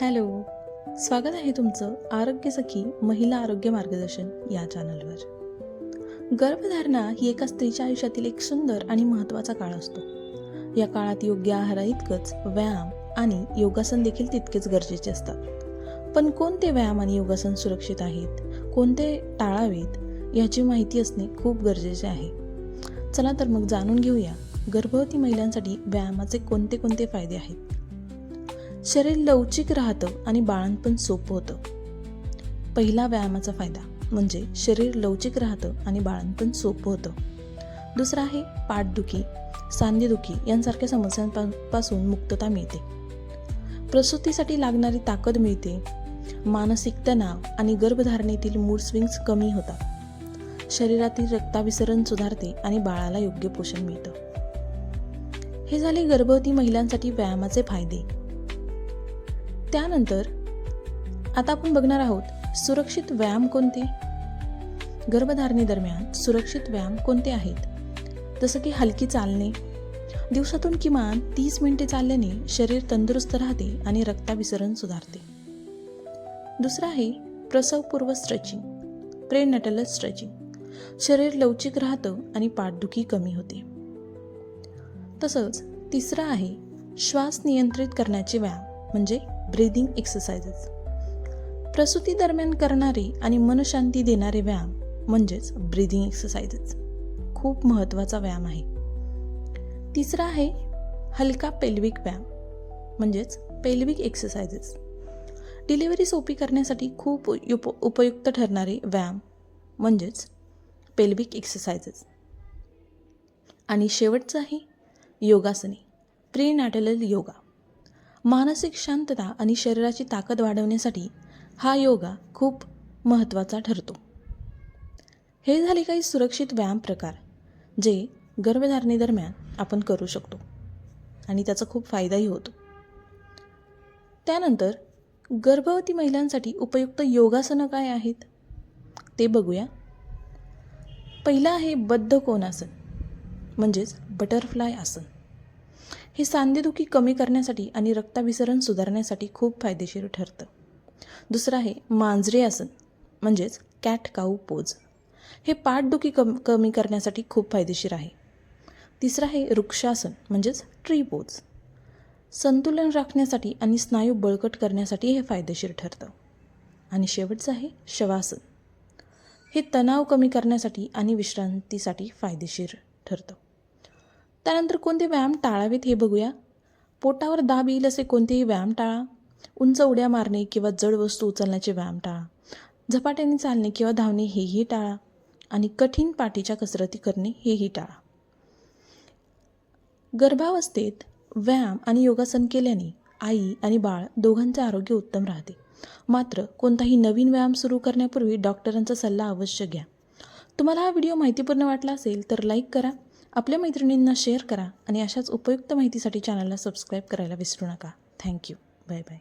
Hello स्वागत आहे तुमचं आरोग्य सखी महिला आरोग्य मार्गदर्शन या चॅनलवर गर्भधारणा ही एका स्त्रीच्या आयुष्यातील एक सुंदर आणि महत्त्वाचा काळ असतो. या काळात योग्य आहाराइतकंच व्यायाम आणि योगासन देखील तितकेच गरजेचे असतात. पण कोणते व्यायाम आणि योगासन सुरक्षित आहेत? कोणते टाळावेत? याची माहिती असणे खूप गरजेचे आहे. चला तर मग जाणून घेऊया गर्भवती महिलांसाठी व्यायामाचे कोणते कोणते फायदे आहेत? शरीर लवचिक राहतं आणि बाळणपण सोपं होतं. पहिला व्यायामाचा फायदा म्हणजे शरीर लवचिक राहतं आणि बाळणपण सोपं होतं. दुसरा आहे पाठदुखी सांधेदुखी यांसारख्या समस्यांपासून मुक्तता मिळते. प्रसूतीसाठी लागणारी ताकद मिळते. मानसिक तणाव आणि गर्भधारणेतील मूड स्विंग्स कमी होतात. शरीरातील रक्ताभिसरण सुधारते आणि बाळाला योग्य पोषण मिळतं. हे झाले गर्भवती महिलांसाठी व्यायामाचे फायदे. त्यानंतर आता आपण बघणार आहोत सुरक्षित व्यायाम कोणते? गर्भधारणेदरम्यान सुरक्षित व्यायाम कोणते आहेत? जसं की हलकी चालणे दिवसातून किमान तीस मिनिटे चालल्याने शरीर तंदुरुस्त राहते आणि रक्ताभिसरण सुधारते. दुसरं आहे प्रसवपूर्व स्ट्रेचिंग प्रेनटल स्ट्रेचिंग. शरीर लवचिक राहतं आणि पाठदुखी कमी होते. तसंच तिसरं आहे श्वास नियंत्रित करण्याचे व्यायाम म्हणजे ब्रीदिंग एक्सरसाइजेस प्रसूती दरम्यान करणारे आणि मनशांती देणारे व्यायाम म्हणजेच ब्रीदिंग एक्सरसाइजेस खूप महत्त्वाचा व्यायाम आहे. तिसरा आहे हलका पेल्विक व्यायाम म्हणजेच पेल्विक एक्सरसाइजेस डिलिव्हरी सोपी करण्यासाठी खूप उप उपयुक्त ठरणारे व्यायाम म्हणजेच पेल्विक एक्सरसाइजेस आणि शेवटचं आहे योगासने प्रीनॅटल योगा. मानसिक शांतता आणि शरीराची ताकद वाढवण्यासाठी हा योगा खूप महत्त्वाचा ठरतो. हे झाले काही सुरक्षित व्यायाम प्रकार जे गर्भधारणेदरम्यान आपण करू शकतो आणि त्याचा खूप फायदाही होतो. त्यानंतर गर्भवती महिलांसाठी उपयुक्त योगासनं काय आहेत? ते बघूया. पहिलं आहे बद्ध कोणासन म्हणजेच बटरफ्लाय आसन. हे सांधेदुखी कमी करण्यासाठी आणि रक्ताभिसरण सुधारण्यासाठी खूप फायदेशीर ठरतं. दुसरं आहे मांजरे आसन म्हणजेच कॅट काऊ पोज. हे पाठदुखी कम कमी करण्यासाठी खूप फायदेशीर आहे. तिसरं आहे वृक्षासन म्हणजेच ट्री पोज संतुलन राखण्यासाठी आणि स्नायू बळकट करण्यासाठी हे फायदेशीर ठरतं. आणि शेवटचं आहे शवासन. हे तणाव कमी करण्यासाठी आणि विश्रांतीसाठी फायदेशीर ठरतं. त्यानंतर कोणते व्यायाम टाळावेत हे बघूया. पोटावर दाब येईल असे कोणतेही व्यायाम टाळा. उंच उड्या मारणे किंवा जड वस्तू उचलण्याचे व्यायाम टाळा. झपाट्याने चालणे किंवा धावणे हेही टाळा आणि कठीण पाठीच्या कसरती करणे हेही टाळा. गर्भावस्थेत व्यायाम आणि योगासन केल्याने आई आणि बाळ दोघांचे आरोग्य उत्तम राहते. मात्र कोणताही नवीन व्यायाम सुरू करण्यापूर्वी डॉक्टरांचा सल्ला अवश्य घ्या. तुम्हाला हा व्हिडिओ माहितीपूर्ण वाटला असेल तर लाईक करा. आपल्या मैत्रिणींना शेअर करा आणि अशाच उपयुक्त माहितीसाठी चॅनलला सबस्क्राईब करायला विसरू नका. Thank you bye bye